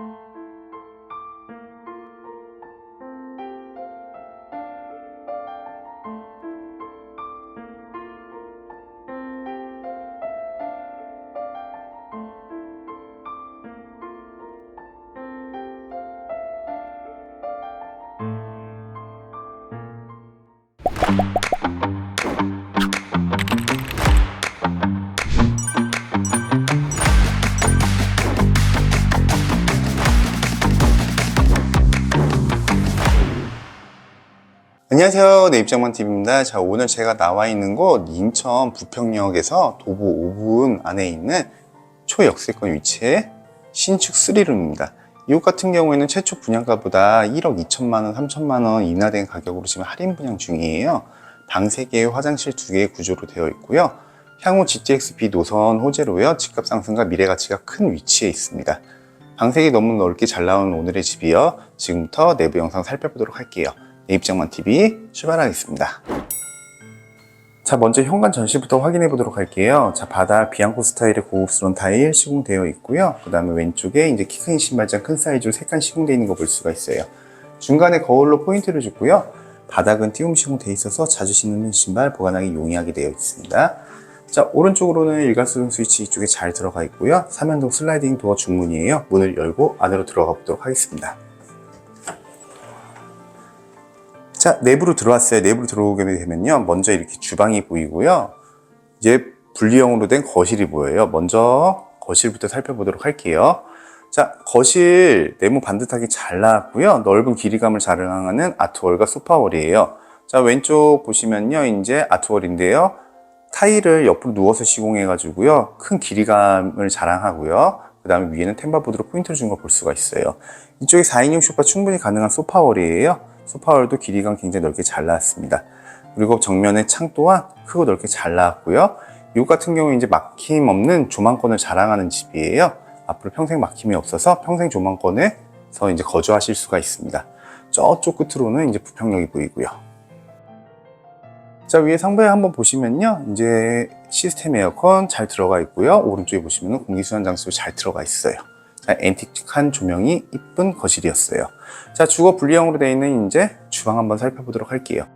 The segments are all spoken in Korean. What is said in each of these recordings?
you 안녕하세요. 내 입장만 TV입니다. 자, 오늘 제가 나와 있는 곳 인천 부평역에서 도보 5분 안에 있는 초역세권 위치의 신축 3룸입니다. 이곳 같은 경우에는 최초 분양가보다 1억 2천만 원, 3천만 원 인하된 가격으로 지금 할인 분양 중이에요. 방 3개, 화장실 2개의 구조로 되어 있고요. 향후 GTX-B 노선 호재로요. 집값 상승과 미래 가치가 큰 위치에 있습니다. 방 3개 너무 넓게 잘 나오는 오늘의 집이요. 지금부터 내부 영상 살펴보도록 할게요. 내 입장만 TV 출발하겠습니다. 자, 먼저 현관 전시부터 확인해 보도록 할게요. 자, 바다 비앙코 스타일의 고급스러운 타일 시공되어 있고요. 그 다음에 왼쪽에 이제 키 큰 신발장 큰 사이즈로 3칸 시공되어 있는 거 볼 수가 있어요. 중간에 거울로 포인트를 주고요. 바닥은 띄움 시공되어 있어서 자주 신는 신발 보관하기 용이하게 되어 있습니다. 자, 오른쪽으로는 일괄수동 스위치 이쪽에 잘 들어가 있고요. 삼연동 슬라이딩 도어 중문이에요. 문을 열고 안으로 들어가 보도록 하겠습니다. 자, 내부로 들어왔어요. 내부로 들어오게 되면요. 먼저 이렇게 주방이 보이고요. 이제 분리형으로 된 거실이 보여요. 먼저 거실부터 살펴보도록 할게요. 자, 거실 네모 반듯하게 잘 나왔고요. 넓은 길이감을 자랑하는 아트월과 소파월이에요. 자, 왼쪽 보시면요. 이제 아트월인데요. 타일을 옆으로 누워서 시공해가지고요. 큰 길이감을 자랑하고요. 그 다음에 위에는 템바보드로 포인트를 준거볼 수가 있어요. 이쪽에 4인용 쇼파 충분히 가능한 소파월이에요. 소파월도 길이감 굉장히 넓게 잘 나왔습니다. 그리고 정면에 창 또한 크고 넓게 잘 나왔고요. 이곳 같은 경우 이제 막힘 없는 조망권을 자랑하는 집이에요. 앞으로 평생 막힘이 없어서 평생 조망권에서 이제 거주하실 수가 있습니다. 저쪽 끝으로는 이제 부평역이 보이고요. 자, 위에 상부에 한번 보시면요. 이제 시스템 에어컨 잘 들어가 있고요. 오른쪽에 보시면 공기순환 장치도 잘 들어가 있어요. 자, 앤틱한 조명이 이쁜 거실이었어요. 자, 주거 분리형으로 되어 있는 이제 주방 한번 살펴보도록 할게요.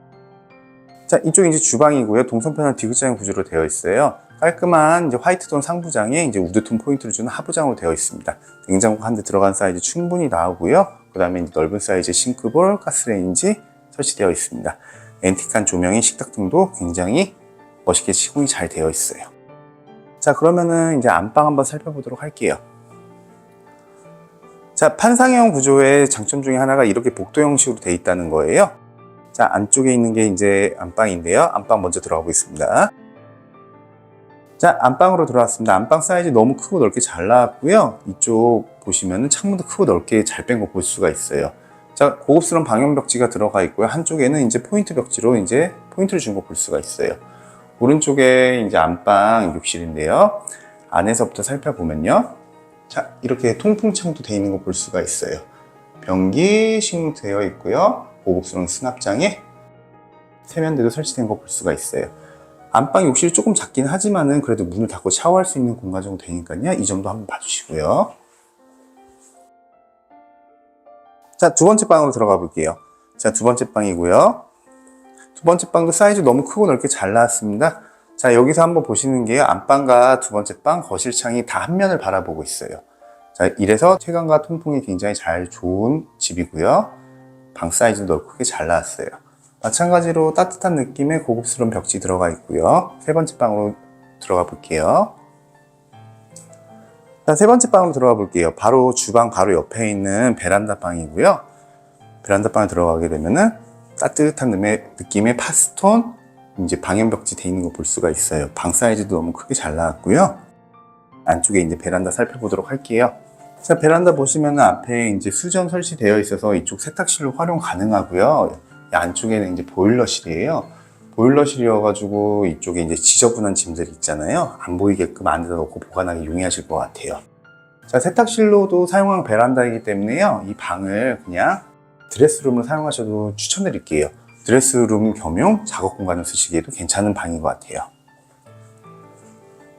자, 이쪽이 이제 주방이고요. 동선편한 디귿자형 구조로 되어 있어요. 깔끔한 이제 화이트톤 상부장에 이제 우드톤 포인트를 주는 하부장으로 되어 있습니다. 냉장고 한 대 들어간 사이즈 충분히 나오고요. 그 다음에 넓은 사이즈 싱크볼, 가스레인지 설치되어 있습니다. 앤틱한 조명이 식탁 등도 굉장히 멋있게 시공이 잘 되어 있어요. 자, 그러면은 이제 안방 한번 살펴보도록 할게요. 자, 판상형 구조의 장점 중에 하나가 이렇게 복도 형식으로 되어 있다는 거예요. 자, 안쪽에 있는 게 이제 안방인데요. 안방 먼저 들어가 보겠습니다. 자, 안방으로 들어왔습니다. 안방 사이즈 너무 크고 넓게 잘 나왔고요. 이쪽 보시면은 창문도 크고 넓게 잘 뺀 거 볼 수가 있어요. 자, 고급스러운 방형 벽지가 들어가 있고요. 한쪽에는 이제 포인트 벽지로 이제 포인트를 준 거 볼 수가 있어요. 오른쪽에 이제 안방 욕실인데요. 안에서부터 살펴보면요. 자, 이렇게 통풍창도 되어 있는 거 볼 수가 있어요. 변기 시공되어 있고요. 고급스러운 수납장에 세면대도 설치된 거 볼 수가 있어요. 안방 욕실이 조금 작긴 하지만은 그래도 문을 닫고 샤워할 수 있는 공간 정도 되니까요. 이 점도 한번 봐주시고요. 자, 두 번째 방으로 들어가 볼게요. 자, 두 번째 방이고요. 두 번째 방도 사이즈 너무 크고 넓게 잘 나왔습니다. 자, 여기서 한번 보시는 게 안방과 두 번째 방 거실 창이 다 한 면을 바라보고 있어요. 자, 이래서 채광과 통풍이 굉장히 잘 좋은 집이고요. 방 사이즈도 넓고 크게 잘 나왔어요. 마찬가지로 따뜻한 느낌의 고급스러운 벽지 들어가 있고요. 세 번째 방으로 들어가 볼게요. 자, 세 번째 방으로 들어가 볼게요. 바로 주방 바로 옆에 있는 베란다 방이고요. 베란다 방에 들어가게 되면은 따뜻한 느낌의 파스톤 이제 방형 벽지 돼 있는 거 볼 수가 있어요. 방 사이즈도 너무 크게 잘 나왔고요. 안쪽에 이제 베란다 살펴보도록 할게요. 자, 베란다 보시면 앞에 이제 수전 설치되어 있어서 이쪽 세탁실로 활용 가능하고요. 이 안쪽에는 이제 보일러실이에요. 보일러실이어가지고 이쪽에 이제 지저분한 짐들이 있잖아요. 안 보이게끔 안에다 놓고 보관하기 용이하실 것 같아요. 자, 세탁실로도 사용한 베란다이기 때문에요. 이 방을 그냥 드레스룸으로 사용하셔도 추천드릴게요. 드레스룸 겸용 작업 공간을 쓰시기에도 괜찮은 방인 것 같아요.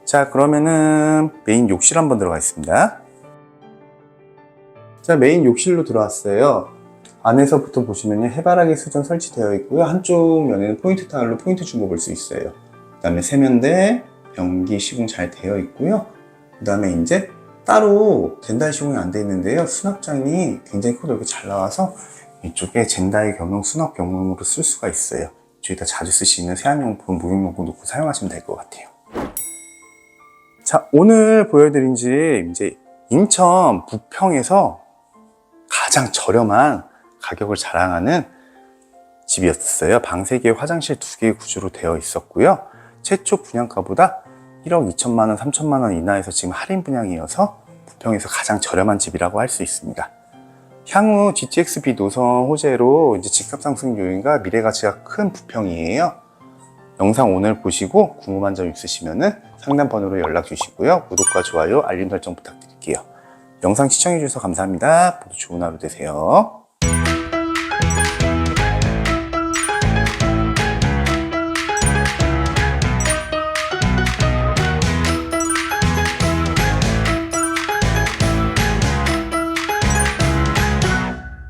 자, 그러면은 메인 욕실 한번 들어가 있습니다. 자, 메인 욕실로 들어왔어요. 안에서부터 보시면 해바라기 수전 설치되어 있고요. 한쪽 면에는 포인트 타일로 포인트 주고 볼 수 있어요. 그 다음에 세면대, 변기 시공 잘 되어 있고요. 그 다음에 이제 따로 젠다이 시공이 안 돼 있는데요. 수납장이 굉장히 크고 이렇게 잘 나와서 이쪽에 젠다이 겸용 수납 겸용으로 쓸 수가 있어요. 저희다 자주 쓰시는 세안용품, 목욕용품 놓고 사용하시면 될 것 같아요. 자, 오늘 보여드린 집 이제 인천 부평에서 가장 저렴한 가격을 자랑하는 집이었어요. 방 3개, 화장실 2개 구조로 되어 있었고요. 최초 분양가보다 1억 2천만 원, 3천만 원 이하에서 지금 할인 분양이어서 부평에서 가장 저렴한 집이라고 할 수 있습니다. 향후 GTX-B 노선 호재로 이제 집값 상승 요인과 미래 가치가 큰 부평이에요. 영상 오늘 보시고 궁금한 점 있으시면은 상담 번호로 연락 주시고요. 구독과 좋아요, 알림 설정 부탁드릴게요. 영상 시청해 주셔서 감사합니다. 모두 좋은 하루 되세요.